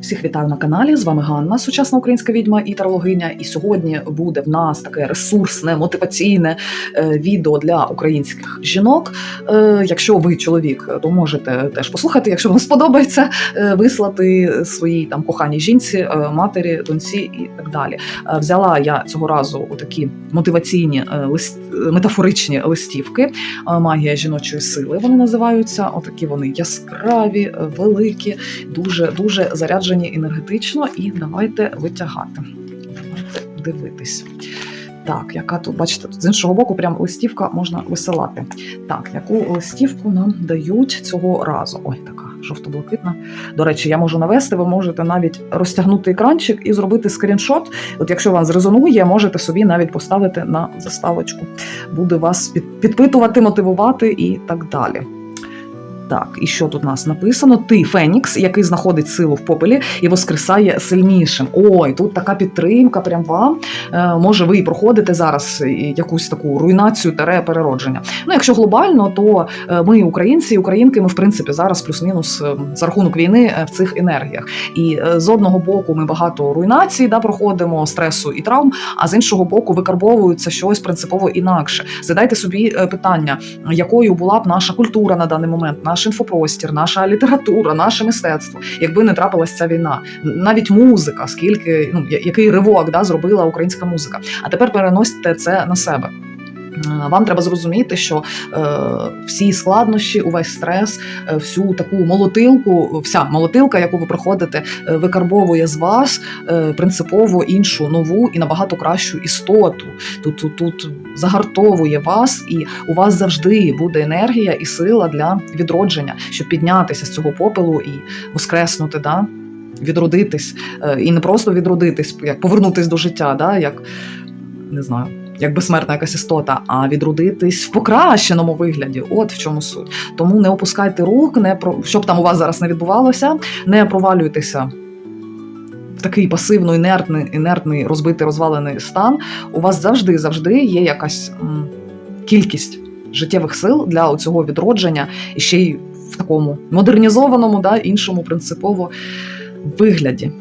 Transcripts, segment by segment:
Всіх вітаю на каналі. З вами Ганна, сучасна українська відьма і тарологиня. І сьогодні буде в нас таке ресурсне, мотиваційне е, відео для українських жінок. Е, якщо ви чоловік, то можете теж послухати. Якщо вам сподобається, е, вислати своїй там коханій жінці, матері, доньці і так далі. Взяла я цього разу такі мотиваційні лист, метафоричні листівки. Магія жіночої сили вони називаються. Отакі вони яскраві, великі, дуже дуже заряджені енергетично. І давайте витягати. Давайте дивитись. Так, яка тут, бачите, тут з іншого боку, прям листівка можна висилати. Так, яку листівку нам дають цього разу? Ой, така жовто-блакитна. До речі, я можу навести, ви можете навіть розтягнути екранчик і зробити скріншот. От якщо вам зрезонує, можете собі навіть поставити на заставочку. Буде вас підпитувати, мотивувати і так далі. Так, і що тут у нас написано? Ти Фенікс, який знаходить силу в попелі і воскресає сильнішим. Ой, тут така підтримка. Прям вам Е, може ви і проходите зараз якусь таку руйнацію тере переродження. Ну, якщо глобально, то е, ми, українці і українки, ми в принципі зараз плюс-мінус е, за рахунок війни е, в цих енергіях. І е, з одного боку ми багато руйнацій да, проходимо, стресу і травм, а з іншого боку, викарбовується щось принципово інакше. Задайте собі е, питання, якою була б наша культура на даний момент, наш інфопростір, наша література, наше мистецтво, якби не трапилася ця війна, навіть музика, скільки ну який ривок да, зробила українська музика. А тепер переносьте це на себе. Е, Вам треба зрозуміти, що е, всі складнощі, увесь стрес, е, всю таку молотилку, вся молотилка, яку ви проходите, е, викарбовує з вас е, принципово іншу нову і набагато кращу істоту. Тут, тут, тут загартовує вас, і у вас завжди буде енергія і сила для відродження, щоб піднятися з цього попелу і воскреснути. Да? Відродитись Е, і не просто відродитись, як повернутись до життя, да? як не знаю, як безсмертна якась істота, а відродитись в покращеному вигляді. От в чому суть. Тому не опускайте рук, не про щоб там у вас зараз не відбувалося, не провалюйтеся. Такий пасивно інертний, інертний, розбитий, розвалений стан. У вас завжди, завжди є якась м, кількість життєвих сил для цього відродження і ще й в такому модернізованому, да, іншому принципово вигляді.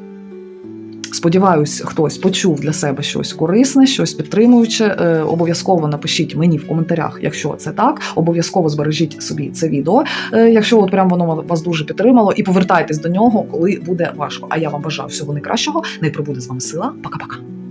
Сподіваюсь, хтось почув для себе щось корисне, щось підтримуюче. Е, обов'язково напишіть мені в коментарях, якщо це так. Обов'язково збережіть собі це відео, е, якщо от прям воно вас дуже підтримало, і повертайтесь до нього, коли буде важко. А я вам бажаю всього найкращого. Не прибуде з вами сила. Пока-пока.